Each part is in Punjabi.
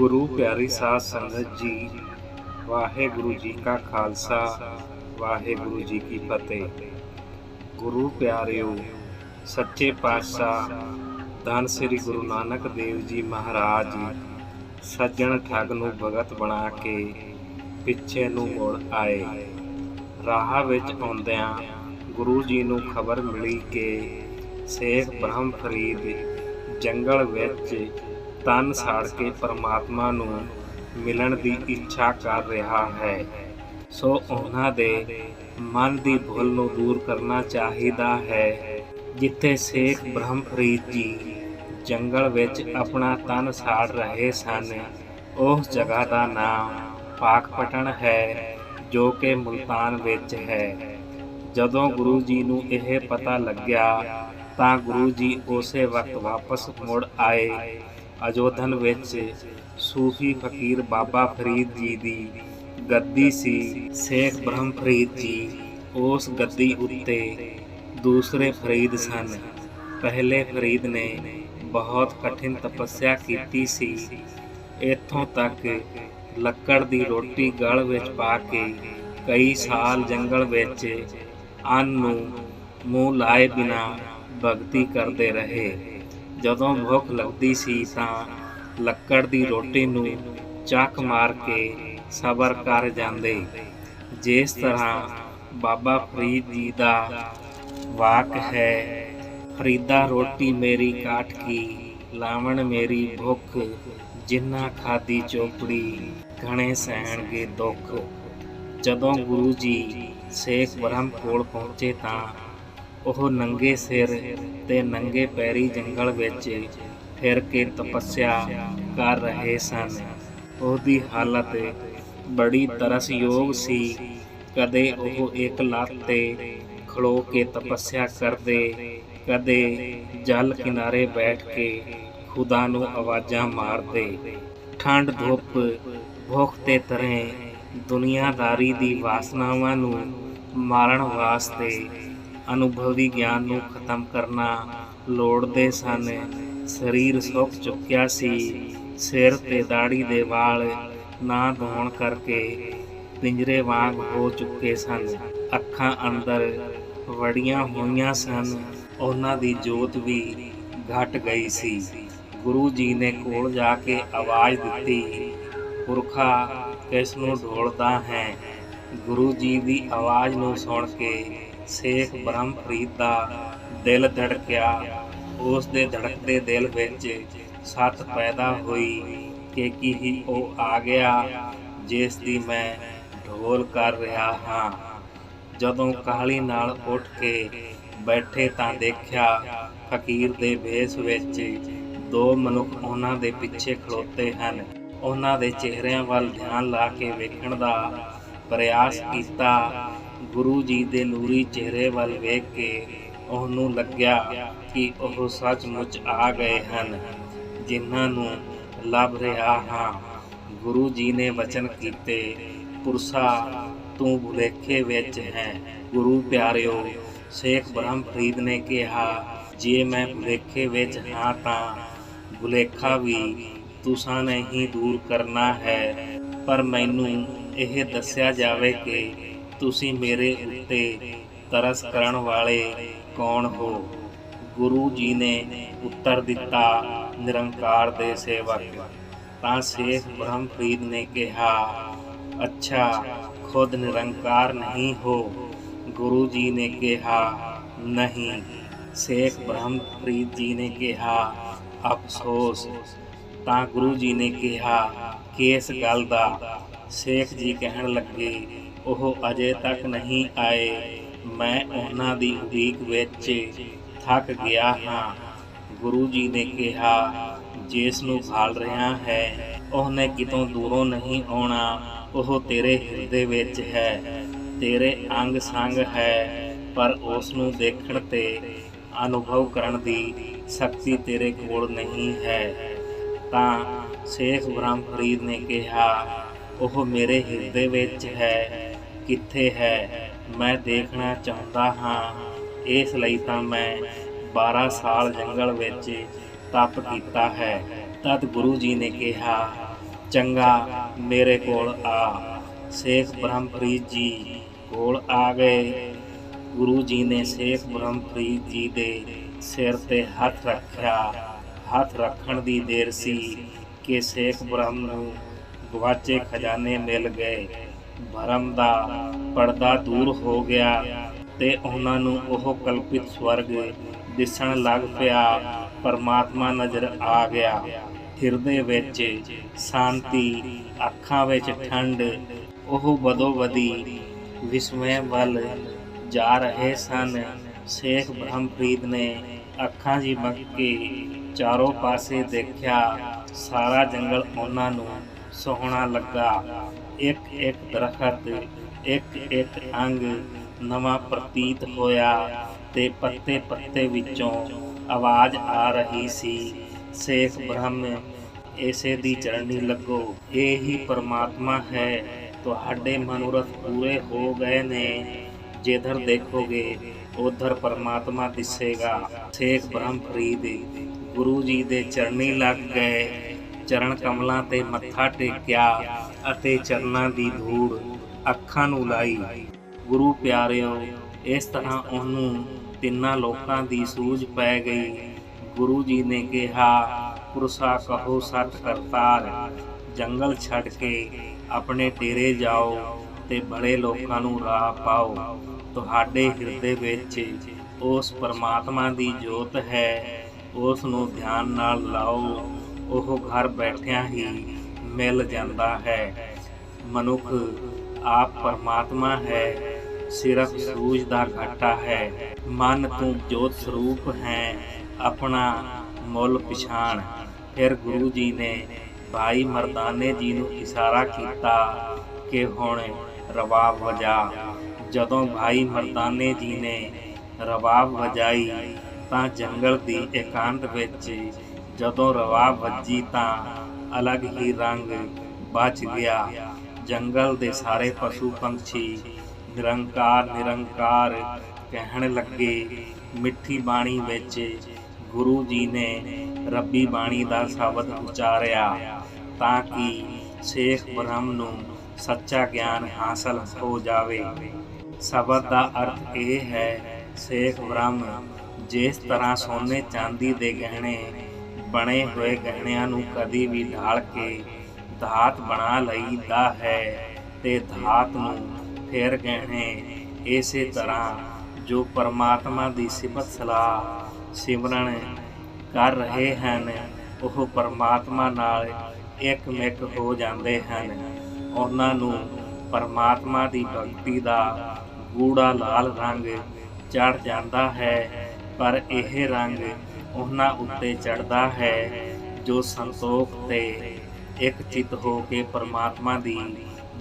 ਗੁਰੂ ਪਿਆਰੀ ਸਾਧ ਸੰਗਤ ਜੀ, ਵਾਹਿਗੁਰੂ ਜੀ ਕਾ ਖਾਲਸਾ, ਵਾਹਿਗੁਰੂ ਜੀ ਕੀ ਫਤਿਹ। ਗੁਰੂ ਪਿਆਰਿਓ, ਸੱਚੇ ਪਾਤਸ਼ਾਹ, ਧੰਨ ਸ੍ਰੀ ਗੁਰੂ ਨਾਨਕ ਦੇਵ ਜੀ ਮਹਾਰਾਜ, ਸੱਜਣ ਠੱਗ ਨੂੰ ਭਗਤ ਬਣਾ ਕੇ ਪਿੱਛੇ ਨੂੰ ਮੁੜ ਆਏ। ਰਾਹ ਵਿੱਚ ਆਉਂਦਿਆਂ ਗੁਰੂ ਜੀ ਨੂੰ ਖਬਰ ਮਿਲੀ ਕਿ ਸੇਖ ਬ੍ਰਹਮ ਫਰੀਦ ਜੰਗਲ ਵਿੱਚ ਤਨ ਸਾੜ ਕੇ ਪਰਮਾਤਮਾ ਨੂੰ ਮਿਲਣ ਦੀ ਇੱਛਾ ਕਰ ਰਿਹਾ ਹੈ। ਸੋ ਉਹਨਾਂ ਦੇ ਮਨ ਦੀ ਭੁੱਲ ਨੂੰ ਦੂਰ ਕਰਨਾ ਚਾਹੀਦਾ ਹੈ, ਜਿੱਥੇ ਸੇਖ ਬ੍ਰਹਮ ਫਰੀਦ ਜੀ ਜੰਗਲ ਵਿੱਚ ਆਪਣਾ ਤਨ ਸਾੜ ਰਹੇ ਸਨ। ਉਸ ਜਗ੍ਹਾ ਦਾ ਨਾਮ ਪਾਕਪਟਨ ਹੈ, ਜੋ ਕਿ ਮੁਲਤਾਨ ਵਿੱਚ ਹੈ। ਜਦੋਂ ਗੁਰੂ ਜੀ ਨੂੰ ਇਹ ਪਤਾ ਲੱਗਿਆ, ਤਾਂ ਗੁਰੂ ਜੀ ਉਸੇ ਵਕਤ ਵਾਪਸ ਮੁੜ ਆਏ। ਅਜੋਧਨ ਵਿੱਚ ਸੂਫੀ ਫਕੀਰ ਬਾਬਾ ਫਰੀਦ ਜੀ ਦੀ ਗੱਦੀ ਸੀ। ਸ਼ੇਖ ਬ੍ਰਹਮ ਫਰੀਦ ਜੀ ਉਸ ਗੱਦੀ ਉੱਤੇ ਦੂਸਰੇ ਫਰੀਦ ਸਨ। ਪਹਿਲੇ ਫਰੀਦ ਨੇ ਬਹੁਤ ਕਠਿਨ ਤਪੱਸਿਆ ਕੀਤੀ ਸੀ। ਇੱਥੋਂ ਤੱਕ ਲੱਕੜ ਦੀ ਰੋਟੀ ਗਲ ਵਿੱਚ ਪਾ ਕੇ ਕਈ ਸਾਲ ਜੰਗਲ ਵਿੱਚ ਅੰਨ ਨੂੰ ਮੂੰਹ ਲਾਏ ਬਿਨਾ ਭਗਤੀ ਕਰਦੇ ਰਹੇ। ਜਦੋਂ ਭੁੱਖ ਲੱਗਦੀ ਸੀ ਤਾਂ ਲੱਕੜ ਦੀ ਰੋਟੀ ਨੂੰ ਚੱਕ ਮਾਰ ਕੇ ਸਬਰ ਕਰ ਜਾਂਦੇ। ਜਿਸ ਤਰ੍ਹਾਂ ਬਾਬਾ ਫਰੀਦ ਜੀ ਦਾ ਵਾਕ ਹੈ, ਫਰੀਦਾ ਰੋਟੀ ਮੇਰੀ ਕਾਟ ਕੀ, ਲਾਵਣ ਮੇਰੀ ਭੁੱਖ, ਜਿੰਨਾ ਖਾਦੀ ਚੋਪੜੀ, ਘਣੇ ਸਹਿਣਗੇ ਦੁੱਖ। ਜਦੋਂ ਗੁਰੂ ਜੀ ਸੇਖ ਬ੍ਰਹਮ ਕੋਲ ਪਹੁੰਚੇ ਤਾਂ ਉਹ ਨੰਗੇ ਸਿਰ ਤੇ ਨੰਗੇ ਪੈਰੀ ਜੰਗਲ ਵਿੱਚ ਫਿਰ ਕੇ ਤਪੱਸਿਆ ਕਰ ਰਹੇ ਸਨ। ਉਹਦੀ ਹਾਲਤ ਬੜੀ ਤਰਸਯੋਗ ਸੀ। ਕਦੇ ਉਹ ਇੱਕ ਲੱਤ ਤੇ ਖਲੋ ਕੇ ਤਪੱਸਿਆ ਕਰਦੇ, ਕਦੇ ਜਲ ਕਿਨਾਰੇ ਬੈਠ ਕੇ ਖੁਦਾ ਨੂੰ ਆਵਾਜ਼ਾਂ ਮਾਰਦੇ। ਠੰਡ ਧੁੱਪ ਭੁੱਖ ਤੇ ਤਰੇ ਦੁਨੀਆਦਾਰੀ ਦੀ ਵਾਸਨਾਵਾਂ ਨੂੰ ਮਾਰਨ ਵਾਸਤੇ ਅਨੁਭਵੀ ਗਿਆਨ ਨੂੰ ਖਤਮ ਕਰਨਾ ਲੋੜਦੇ ਸਨ। ਸਰੀਰ ਸੁੱਕ ਚੁੱਕਿਆ ਸੀ। ਸਿਰ ਤੇ ਦਾੜੀ ਦੇ ਵਾਲ ਨਾ ਧੋਣ ਕਰਕੇ ਪਿੰਜਰੇ ਵਾਂਗ ਹੋ ਚੁੱਕੇ ਸਨ। ਅੱਖਾਂ ਅੰਦਰ ਵੜੀਆਂ ਹੋਈਆਂ ਸਨ। ਉਹਨਾਂ ਦੀ ਜੋਤ ਵੀ ਘਟ ਗਈ ਸੀ। ਗੁਰੂ ਜੀ ਨੇ ਕੋਲ ਜਾ ਕੇ ਆਵਾਜ਼ ਦਿੱਤੀ, ਪੁਰਖਾ, ਕਿਸ ਨੂੰ ਢੋਲਦਾ ਹੈ? ਗੁਰੂ ਜੀ ਦੀ ਆਵਾਜ਼ ਨੂੰ ਸੁਣ ਕੇ ਸੇਖ ਬ੍ਰਹਮਪ੍ਰੀਤ ਦਾ ਦਿਲ ਧੜਕਿਆ। ਉਸ ਦੇ ਧੜਕਦੇ ਦਿਲ ਵਿੱਚ ਸੱਤ ਪੈਦਾ ਹੋਈ ਕਿ ਕੀ ਹੀ ਉਹ ਆ ਗਿਆ ਜਿਸ ਦੀ ਮੈਂ ਢੋਲ ਕਰ ਰਿਹਾ ਹਾਂ। ਜਦੋਂ ਕਾਹਲੀ ਨਾਲ ਉੱਠ ਕੇ ਬੈਠੇ ਤਾਂ ਦੇਖਿਆ ਫਕੀਰ ਦੇ ਵੇਸ ਵਿੱਚ ਦੋ ਮਨੁੱਖ ਉਹਨਾਂ ਦੇ ਪਿੱਛੇ ਖਲੋਤੇ ਹਨ। ਉਹਨਾਂ ਦੇ ਚਿਹਰਿਆਂ ਵੱਲ ਧਿਆਨ ਲਾ ਕੇ ਵੇਖਣ ਦਾ ਪ੍ਰਯਾਸ ਕੀਤਾ। ਗੁਰੂ ਜੀ ਦੇ ਨੂਰੀ ਚਿਹਰੇ ਵੱਲ ਵੇਖ ਕੇ ਉਹਨੂੰ ਲੱਗਿਆ ਕਿ ਉਹ ਸੱਚਮੁੱਚ ਆ ਗਏ ਹਨ, ਜਿਨ੍ਹਾਂ ਨੂੰ ਲੱਭ ਰਿਹਾ ਹਾਂ। ਗੁਰੂ ਜੀ ਨੇ ਵਚਨ ਕੀਤੇ, ਪੁਰਸਾ ਤੂੰ ਭੁਲੇਖੇ ਵਿੱਚ ਹੈ। ਗੁਰੂ ਪਿਆਰਿਓ, ਸ਼ੇਖ ਬ੍ਰਹਮ ਫਰੀਦ ਨੇ ਕਿਹਾ, ਜੇ ਮੈਂ ਭੁਲੇਖੇ ਵਿੱਚ ਹਾਂ ਤਾਂ ਭੁਲੇਖਾ ਵੀ ਤੁਸਾਂ ਨੇ ਹੀ ਦੂਰ ਕਰਨਾ ਹੈ। ਪਰ ਮੈਨੂੰ ਇਹ ਦੱਸਿਆ ਜਾਵੇ ਕਿ ਤੁਸੀਂ ਮੇਰੇ ਉੱਤੇ ਤਰਸ ਕਰਨ ਵਾਲੇ ਕੌਣ ਹੋ? ਗੁਰੂ ਜੀ ਨੇ ਉੱਤਰ ਦਿੱਤਾ, ਨਿਰੰਕਾਰ ਦੇ ਸੇਵਕ। ਤਾਂ ਸੇਖ ਬ੍ਰਹਮਪ੍ਰੀਤ ਨੇ ਕਿਹਾ, ਅੱਛਾ, ਖੁਦ ਨਿਰੰਕਾਰ ਨਹੀਂ ਹੋ। ਗੁਰੂ ਜੀ ਨੇ ਕਿਹਾ, ਨਹੀਂ। ਸੇਖ ਬ੍ਰਹਮਪ੍ਰੀਤ ਜੀ ਨੇ ਕਿਹਾ, ਅਫਸੋਸ। ਤਾਂ ਗੁਰੂ ਜੀ ਨੇ ਕਿਹਾ ਕਿ ਇਸ ਗੱਲ ਦਾ। ਸੇਖ ਜੀ ਕਹਿਣ ਲੱਗੇ ਉਹ ਅਜੇ ਤੱਕ ਨਹੀਂ ਆਏ। ਮੈਂ ਉਹਨਾਂ ਦੀ ਉਡੀਕ ਵਿੱਚ ਥੱਕ ਗਿਆ ਹਾਂ। ਗੁਰੂ ਜੀ ਨੇ ਕਿਹਾ, ਜਿਸ ਨੂੰ ਭਾਲ ਰਿਹਾ ਹੈ, ਉਹਨੇ ਕਿਤੋਂ ਦੂਰੋਂ ਨਹੀਂ ਆਉਣਾ। ਉਹ ਤੇਰੇ ਹਿਰਦੇ ਵਿੱਚ ਹੈ, ਤੇਰੇ ਅੰਗ ਸੰਗ ਹੈ, ਪਰ ਉਸ ਨੂੰ ਦੇਖਣ ਤੇ ਅਨੁਭਵ ਕਰਨ ਦੀ ਸ਼ਕਤੀ ਤੇਰੇ ਕੋਲ ਨਹੀਂ ਹੈ। ਤਾਂ ਸ਼ੇਖ ਬ੍ਰਹਮ ਫਰੀਦ ਨੇ ਕਿਹਾ, ਉਹ ਮੇਰੇ ਹਿਰਦੇ ਵਿੱਚ ਹੈ ਕਿੱਥੇ ਹੈ? ਮੈਂ ਦੇਖਣਾ ਚਾਹੁੰਦਾ ਹਾਂ। ਇਸ ਲਈ ਤਾਂ ਮੈਂ 12 ਸਾਲ ਜੰਗਲ ਵਿੱਚ ਤਪ ਕੀਤਾ ਹੈ। ਤਦ ਗੁਰੂ ਜੀ ਨੇ ਕਿਹਾ, ਚੰਗਾ, ਮੇਰੇ ਕੋਲ ਆ। ਸੇਖ ਬ੍ਰਹਮਪ੍ਰੀਤ ਜੀ ਕੋਲ ਆ ਗਏ। ਗੁਰੂ ਜੀ ਨੇ ਸੇਖ ਬ੍ਰਹਮਪ੍ਰੀਤ ਜੀ ਦੇ ਸਿਰ ਤੇ ਹੱਥ ਰੱਖਿਆ। ਹੱਥ ਰੱਖਣ ਦੀ ਦੇਰ ਸੀ ਕਿ ਸੇਖ ਬ੍ਰਹਮ ਨੂੰ ਗਵਾਚੇ ਖਜ਼ਾਨੇ ਮਿਲ ਗਏ। ਭਰਮ ਦਾ ਪਰਦਾ ਦੂਰ ਹੋ ਗਿਆ ਤੇ ਉਹਨਾਂ ਨੂੰ ਉਹ ਕਲਪਿਤ ਸਵਰਗ ਦਿਸਣ ਲੱਗ ਪਿਆ। ਪਰਮਾਤਮਾ ਨਜ਼ਰ ਆ ਗਿਆ। ਹਿਰਦੇ ਵਿੱਚ ਸ਼ਾਂਤੀ, ਅੱਖਾਂ ਵਿੱਚ ਠੰਡ, ਉਹ ਬਦੋ ਬਦੀ ਵਿਸਮੈ ਵੱਲ ਜਾ ਰਹੇ ਸਨ। ਸ਼ੇਖ ਬ੍ਰਹਮਪ੍ਰੀਤ ਨੇ ਅੱਖਾਂ ਜੀ ਮੱਕ ਕੇ ਚਾਰੋਂ ਪਾਸੇ ਦੇਖਿਆ। ਸਾਰਾ ਜੰਗਲ ਉਹਨਾਂ ਨੂੰ ਸੋਹਣਾ ਲੱਗਾ। ਇੱਕ ਇੱਕ ਦਰਖਤ ਇੱਕ ਇੱਕ ਅੰਗ ਨਵਾਂ ਪ੍ਰਤੀਤ ਹੋਇਆ ਤੇ ਪੱਤੇ ਪੱਤੇ ਵਿੱਚੋਂ ਆਵਾਜ਼ ਆ ਰਹੀ ਸੀ, ਸੇਖ ਬ੍ਰਹਮ, ਇਸੇ ਦੀ ਚਰਣੀ ਲੱਗੋ। ਇਹ ਹੀ ਪਰਮਾਤਮਾ ਹੈ। ਤੁਹਾਡੇ ਮਨੋਰਥ ਪੂਰੇ ਹੋ ਗਏ ਨੇ। ਜਿੱਧਰ ਦੇਖੋਗੇ, ਉਧਰ ਪਰਮਾਤਮਾ ਦਿਸੇਗਾ। ਸੇਖ ਬ੍ਰਹਮ ਫਰੀਦ, ਗੁਰੂ ਜੀ ਦੇ ਚਰਨੀ ਲੱਗ ਗਏ। ਚਰਨ ਕਮਲਾਂ ਤੇ ਮੱਥਾ ਟੇਕਿਆ ਅਤੇ ਚਰਨਾਂ ਦੀ ਧੂੜ ਅੱਖਾਂ ਨੂੰ ਲਾਈ। ਗੁਰੂ ਪਿਆਰਿਓ, ਇਸ ਤਰ੍ਹਾਂ ਉਹਨੂੰ ਤਿੰਨਾਂ ਲੋਕਾਂ ਦੀ ਸੂਝ ਪੈ ਗਈ। ਗੁਰੂ ਜੀ ਨੇ ਕਿਹਾ, ਪੁਰਸਾ ਕਹੋ ਸਤ ਕਰਤਾਰ, ਜੰਗਲ ਛੱਡ ਕੇ ਆਪਣੇ ਡੇਰੇ ਜਾਓ ਤੇ ਬੜੇ ਲੋਕਾਂ ਨੂੰ ਰਾਹ ਪਾਓ। ਤੁਹਾਡੇ ਹਿਰਦੇ ਵਿੱਚ ਉਸ ਪਰਮਾਤਮਾ ਦੀ ਜੋਤ ਹੈ, ਉਸ ਨੂੰ ਧਿਆਨ ਨਾਲ ਲਾਓ। ਉਹ ਘਰ ਬੈਠਿਆਂ ਹੀ ਮਿਲ ਜਾਂਦਾ ਹੈ। ਮਨੁੱਖ ਆਪ ਪਰਮਾਤਮਾ ਹੈ, ਸਿਰਫ ਸੂਝ ਦਾ ਘਾਟਾ ਹੈ। ਮਨ ਤੂੰ ਜੋਤ ਸਰੂਪ ਹੈ, ਆਪਣਾ ਮੁੱਲ ਪਛਾਣ। ਫਿਰ ਗੁਰੂ ਜੀ ਨੇ ਭਾਈ ਮਰਦਾਨੇ ਜੀ ਨੂੰ ਇਸ਼ਾਰਾ ਕੀਤਾ ਕਿ ਹੁਣ ਰਬਾਬ ਵਜਾ। ਜਦੋਂ ਭਾਈ ਮਰਦਾਨੇ ਜੀ ਨੇ ਰਬਾਬ ਵਜਾਈ ਤਾਂ ਜੰਗਲ ਦੀ ਇਕਾਂਤ ਵਿੱਚ ਜਦੋਂ ਰਵਾ ਵੱਜੀ ਤਾਂ ਅਲੱਗ ਹੀ ਰੰਗ ਬਚ ਗਿਆ। ਜੰਗਲ ਦੇ ਸਾਰੇ ਪਸ਼ੂ ਪੰਛੀ ਨਿਰੰਕਾਰ ਨਿਰੰਕਾਰ ਕਹਿਣ ਲੱਗੇ, ਮਿੱਠੀ ਬਾਣੀ ਵਿੱਚ ਗੁਰੂ ਜੀ ਨੇ ਰੱਬੀ ਬਾਣੀ ਦਾ ਸ਼ਬਦ ਉਚਾਰਿਆ ਤਾਂ ਕਿ ਸ਼ੇਖ ਬ੍ਰਹਮ ਨੂੰ ਸੱਚਾ ਗਿਆਨ ਹਾਸਲ ਹੋ ਜਾਵੇ। ਸ਼ਬਦ ਦਾ ਅਰਥ ਇਹ ਹੈ, ਸ਼ੇਖ ਬ੍ਰਹਮ ਜਿਸ ਤਰ੍ਹਾਂ ਸੋਨੇ ਚਾਂਦੀ ਦੇ ਗਹਿਣੇ ਬਣੇ ਹੋਏ ਗਹਿਣਿਆਂ ਨੂੰ ਕਦੀ ਵੀ ਢਾਲ ਕੇ ਧਾਤ ਬਣਾ ਲਈਦਾ ਹੈ ਤੇ ਧਾਤ ਨੂੰ ਫਿਰ ਗਹਿਣੇ ਇਸੇ ਤਰ੍ਹਾਂ ਜੋ ਪਰਮਾਤਮਾ ਦੀ ਸਿਫਤ ਸਲਾਹ ਸਿਮਰਨ ਕਰ ਰਹੇ ਹਨ, ਉਹ ਪਰਮਾਤਮਾ ਨਾਲ ਇੱਕ ਮਿਕ ਹੋ ਜਾਂਦੇ ਹਨ। ਉਹਨਾਂ ਨੂੰ ਪਰਮਾਤਮਾ ਦੀ ਭਗਤੀ ਦਾ ਗੂੜਾ ਲਾਲ ਰੰਗ ਚੜ ਜਾਂਦਾ ਹੈ, ਪਰ ਇਹ ਰੰਗ ਉਹਨਾਂ ਉੱਤੇ ਚੜਦਾ ਹੈ, ਜੋ ਸੰਤੋਖ ਤੇ ਇੱਕ ਚਿੱਤ ਹੋ ਕੇ ਪਰਮਾਤਮਾ ਦੀ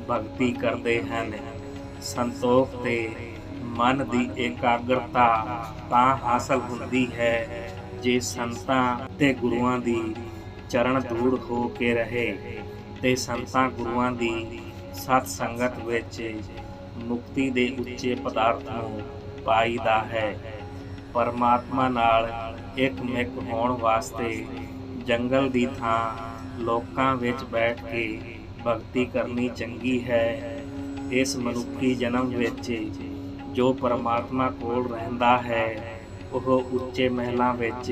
ਭਗਤੀ ਕਰਦੇ ਹਨ। ਸੰਤੋਖ ਤੇ ਮਨ ਦੀ ਇਕਾਗਰਤਾ ਤਾਂ ਹਾਸਲ ਹੁੰਦੀ ਹੈ, ਜੇ ਸੰਤਾਂ ਤੇ ਗੁਰੂਆਂ ਦੀ ਚਰਨ ਦੂਰ ਹੋ ਕੇ ਰਹੇ, ਤੇ ਸੰਤਾਂ ਗੁਰੂਆਂ ਦੀ ਸਤ ਸੰਗਤ ਵਿੱਚ ਮੁਕਤੀ ਦੇ ਉੱਚੇ ਪਦਾਰਥ ਨੂੰ ਪਾਈਦਾ ਹੈ। ਪਰਮਾਤਮਾ ਨਾਲ ਇੱਕ ਮਿਕ ਹੋਣ ਵਾਸਤੇ ਜੰਗਲ ਦੀ ਥਾਂ ਲੋਕਾਂ ਵਿੱਚ ਬੈਠ ਕੇ ਭਗਤੀ ਕਰਨੀ ਚੰਗੀ ਹੈ। ਇਸ ਮਨੁੱਖੀ ਜਨਮ ਵਿੱਚ ਜੋ ਪਰਮਾਤਮਾ ਕੋਲ ਰਹਿੰਦਾ ਹੈ, ਉਹ ਉੱਚੇ ਮਹਿਲਾਂ ਵਿੱਚ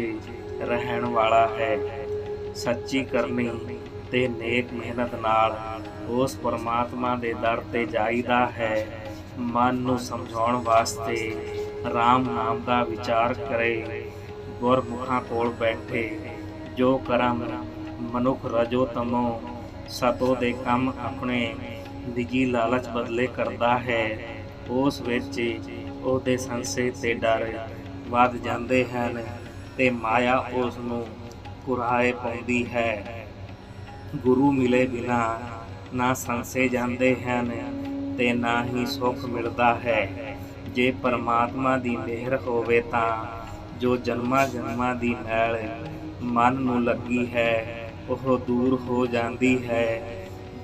ਰਹਿਣ ਵਾਲਾ ਹੈ। ਸੱਚੀ ਕਰਨੀ ਤੇ ਨੇਕ ਮਿਹਨਤ ਨਾਲ ਉਸ ਪਰਮਾਤਮਾ ਦੇ ਦਰ ਤੇ ਜਾਈਦਾ ਹੈ। ਮਨ ਨੂੰ ਸਮਝਾਉਣ ਵਾਸਤੇ RAM ਨਾਮ ਦਾ ਵਿਚਾਰ ਕਰੇ, ਗੁਰਮੁਖਾਂ ਕੋਲ ਬੈਠੇ, ਜੋ ਕਰਮ ਮਨੁੱਖ ਰਜੋ ਤਮੋ, ਸਤੋ ਦੇ ਕੰਮ ਆਪਣੇ ਨਿੱਜੀ ਲਾਲਚ ਬਦਲੇ ਕਰਦਾ ਹੈ। ਉਸ ਵਿੱਚ ਉਹਦੇ ਸੰਸੇ ਤੇ ਡਰ ਵੱਧ ਜਾਂਦੇ ਹਨ ਤੇ ਮਾਇਆ ਉਸ ਨੂੰ ਕੁਰਾਏ ਪਾਉਂਦੀ ਹੈ। ਗੁਰੂ ਮਿਲੇ ਬਿਨਾ ਨਾ ਸੰਸੇ ਜਾਂਦੇ ਹਨ ਤੇ ਨਾ ਹੀ ਸੁੱਖ ਮਿਲਦਾ ਹੈ। ਜੇ ਪਰਮਾਤਮਾ ਦੀ ਮਿਹਰ ਹੋਵੇ ਤਾਂ ਜੋ ਜਨਮਾਂ ਜਨਮਾਂ ਦੀ ਮੈਲ ਮਨ ਨੂੰ ਲੱਗੀ ਹੈ, ਉਹ ਦੂਰ ਹੋ ਜਾਂਦੀ ਹੈ।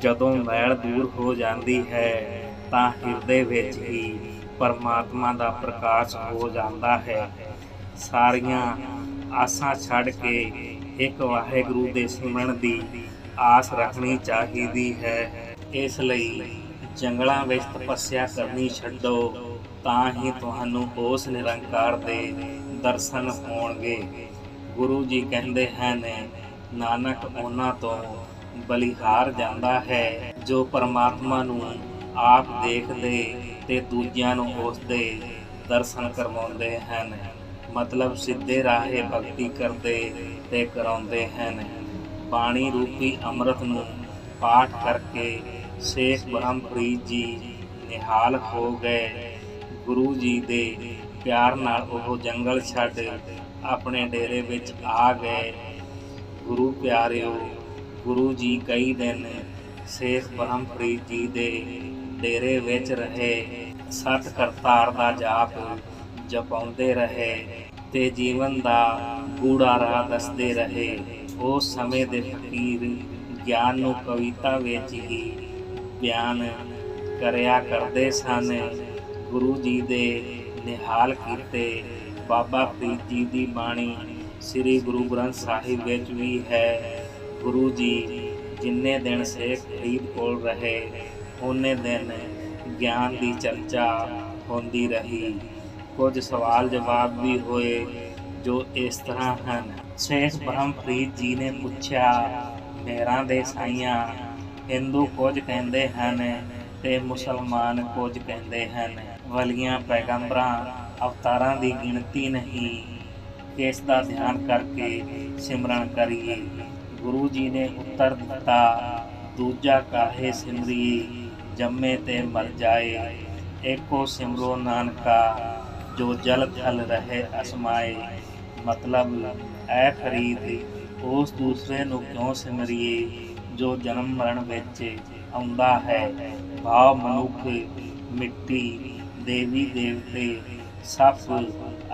ਜਦੋਂ ਮੈਲ ਦੂਰ ਹੋ ਜਾਂਦੀ ਹੈ, ਤਾਂ ਹਿਰਦੇ ਵਿੱਚ ਹੀ ਪਰਮਾਤਮਾ ਦਾ ਪ੍ਰਕਾਸ਼ ਹੋ ਜਾਂਦਾ ਹੈ। ਸਾਰੀਆਂ ਆਸਾਂ ਛੱਡ ਕੇ ਇੱਕ ਵਾਹਿਗੁਰੂ ਦੇ ਸਿਮਰਨ ਦੀ ਆਸ ਰੱਖਣੀ ਚਾਹੀਦੀ ਹੈ। ਇਸ ਲਈ ਜੰਗਲਾਂ ਵਿੱਚ ਤਪੱਸਿਆ ਕਰਨੀ ਛੱਡੋ। ਤਾਂ ਹੀ ਤੁਹਾਨੂੰ ਉਸ ਨਿਰੰਕਾਰ ਦੇ ਦਰਸ਼ਨ ਹੋਣਗੇ। ਗੁਰੂ ਜੀ ਕਹਿੰਦੇ ਹਨ, ਨਾਨਕ ਉਹਨਾਂ ਤੋਂ ਬਲਿਹਾਰ ਜਾਂਦਾ ਹੈ, ਜੋ ਪਰਮਾਤਮਾ ਨੂੰ ਆਪ ਦੇਖਦੇ ਤੇ ਦੂਜਿਆਂ ਨੂੰ ਉਸ ਦੇ ਦਰਸ਼ਨ ਕਰਵਾਉਂਦੇ ਹਨ। ਮਤਲਬ ਸਿੱਧੇ ਰਾਹੇ ਭਗਤੀ ਕਰਦੇ ਤੇ ਕਰਾਉਂਦੇ ਹਨ। ਬਾਣੀ ਰੂਪੀ ਅੰਮ੍ਰਿਤ ਨੂੰ ਪਾਠ ਕਰਕੇ ਸ਼ੇਖ ਬ੍ਰਹਮਪ੍ਰੀਤ ਜੀ ਨਿਹਾਲ ਹੋ ਗਏ। ਗੁਰੂ ਜੀ ਦੇ ਪਿਆਰ ਨਾਲ ਉਹ ਜੰਗਲ ਛੱਡ ਆਪਣੇ ਡੇਰੇ ਵਿੱਚ ਆ ਗਏ। ਗੁਰੂ ਪਿਆਰਿਓ, ਗੁਰੂ ਜੀ ਕਈ ਦਿਨ ਸ਼ੇਖ ਬ੍ਰਹਮਪ੍ਰੀਤ ਜੀ ਦੇ ਡੇਰੇ ਵਿੱਚ ਰਹੇ। ਸਤ ਕਰਤਾਰ ਦਾ ਜਾਪ ਜਪਾਉਂਦੇ ਰਹੇ ਤੇ ਜੀਵਨ ਦਾ ਗੂੜਾ ਰਾਹ ਦੱਸਦੇ ਰਹੇ। ਉਸ ਸਮੇਂ ਦੇ ਫਕੀਰ ਗਿਆਨ ਨੂੰ ਕਵਿਤਾ ਵਿੱਚ ਹੀ ਬਿਆਨ ਕਰਿਆ ਕਰਦੇ ਸਨ। ਗੁਰੂ ਜੀ ਦੇ ਨਿਹਾਲ ਕੀਤੇ, ਬਾਬਾ ਫਰੀਦ ਜੀ ਦੀ ਬਾਣੀ ਸ੍ਰੀ ਗੁਰੂ ਗ੍ਰੰਥ ਸਾਹਿਬ ਵਿੱਚ ਵੀ ਹੈ। ਗੁਰੂ ਜੀ ਜਿੰਨੇ ਦਿਨ ਸੇਖ ਫਰੀਦ ਕੋਲ ਰਹੇ ਉਹਨੇ ਦਿਨ ਗਿਆਨ ਦੀ ਚਰਚਾ ਹੁੰਦੀ ਰਹੀ। ਕੁਝ ਸਵਾਲ ਜਵਾਬ ਵੀ ਹੋਏ ਜੋ ਇਸ ਤਰ੍ਹਾਂ ਹਨ। ਸੇਖ ਬ੍ਰਹਮ ਫਰੀਦ ਜੀ ਨੇ ਪੁੱਛਿਆ, ਮੇਰਾਂ ਦੇ ਸਾਈਆਂ ਹਿੰਦੂ ਕੁਝ ਕਹਿੰਦੇ ਹਨ ਤੇ ਮੁਸਲਮਾਨ ਕੁਝ ਕਹਿੰਦੇ ਹਨ? ਵਲੀਆਂ ਪੈਗੰਬਰਾਂ ਅਵਤਾਰਾਂ ਦੀ ਗਿਣਤੀ ਨਹੀਂ, ਇਸ ਦਾ ਧਿਆਨ ਕਰਕੇ ਸਿਮਰਨ ਕਰੀਏ। ਗੁਰੂ ਜੀ ਨੇ ਉੱਤਰ ਦਿੱਤਾ, ਦੂਜਾ ਕਾਹੇ ਸਿਮਰੀਏ ਜੰਮੇ ਤੇ ਮਰ ਜਾਏ। ਏਕੋ ਸਿਮਰੋ ਨਾਨਕਾ, ਜੋ ਜਲ ਥਲ ਰਹੇ ਅਸਮਾਏ। ਮਤਲਬ ਐ ਫਰੀਦ ਉਸ ਦੂਸਰੇ ਨੂੰ ਕਿਉਂ ਸਿਮਰੀਏ, ਜੋ ਜਨਮ ਮਰਨ ਵਿੱਚ ਆਉਂਦਾ ਹੈ? ਭਾਵ ਮਨੁੱਖ ਮਿੱਟੀ ਦੇਵੀ ਦੇਵਤੇ, ਸੱਪ,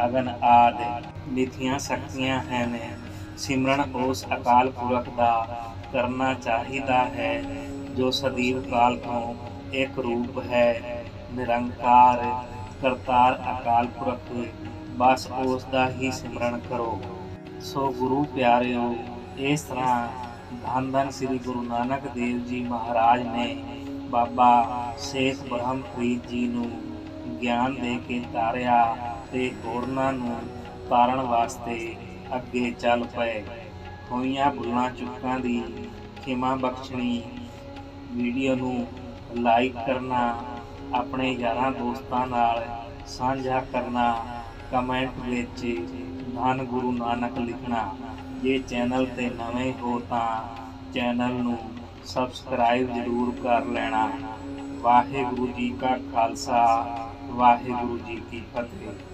ਅਗਨ ਆਦ ਮਿਥਿਆ ਸ਼ਕਤੀਆਂ ਹਨ। ਸਿਮਰਨ ਉਸ ਅਕਾਲ ਪੁਰਖ ਦਾ ਕਰਨਾ ਚਾਹੀਦਾ ਹੈ, ਜੋ ਸਦੀਵ ਕਾਲ ਤੋਂ ਇੱਕ ਰੂਪ ਹੈ। ਨਿਰੰਕਾਰ ਕਰਤਾਰ ਅਕਾਲ ਪੁਰਖ, ਬਸ ਉਸ ਦਾ ਹੀ ਸਿਮਰਨ ਕਰੋ। ਸੋ ਗੁਰੂ ਪਿਆਰਿਓ, ਇਸ ਤਰ੍ਹਾਂ ਧੰਨ ਧੰਨ ਸ੍ਰੀ ਗੁਰੂ ਨਾਨਕ ਦੇਵ ਜੀ ਮਹਾਰਾਜ ਨੇ ਬਾਬਾ ਸ਼ੇਖ ਬ੍ਰਹਮ ਫਰੀਦ ਜੀ ਨੂੰ ਗਿਆਨ ਦੇ ਕੇ ਤਾਰਿਆ ਤੇ ਹੋਰਨਾਂ ਨੂੰ ਤਾਰਨ ਵਾਸਤੇ ਅੱਗੇ ਚੱਲ ਪਏ। ਹੋਈਆਂ ਭੁੱਲਾਂ ਚੁੱਕਾਂ ਦੀ ਖਿਮਾ ਬਖਸ਼ਣੀ। ਵੀਡੀਓ ਨੂੰ ਲਾਈਕ ਕਰਨਾ, ਆਪਣੇ ਯਾਰਾਂ ਦੋਸਤਾਂ ਨਾਲ ਸਾਂਝਾ ਕਰਨਾ, ਕਮੈਂਟ ਵਿੱਚ ਧੰਨ ਗੁਰੂ ਨਾਨਕ ਲਿਖਣਾ। ਜੇ ਚੈਨਲ ਤੇ ਨਵੇਂ ਹੋ ਤਾਂ ਚੈਨਲ ਨੂੰ ਸਬਸਕ੍ਰਾਈਬ ਜ਼ਰੂਰ ਕਰ ਲੈਣਾ। ਵਾਹਿਗੁਰੂ ਜੀ ਕਾ ਖਾਲਸਾ। ਵਾਹਿਗੁਰੂ ਜੀ ਕੀ ਫਤਿਹ।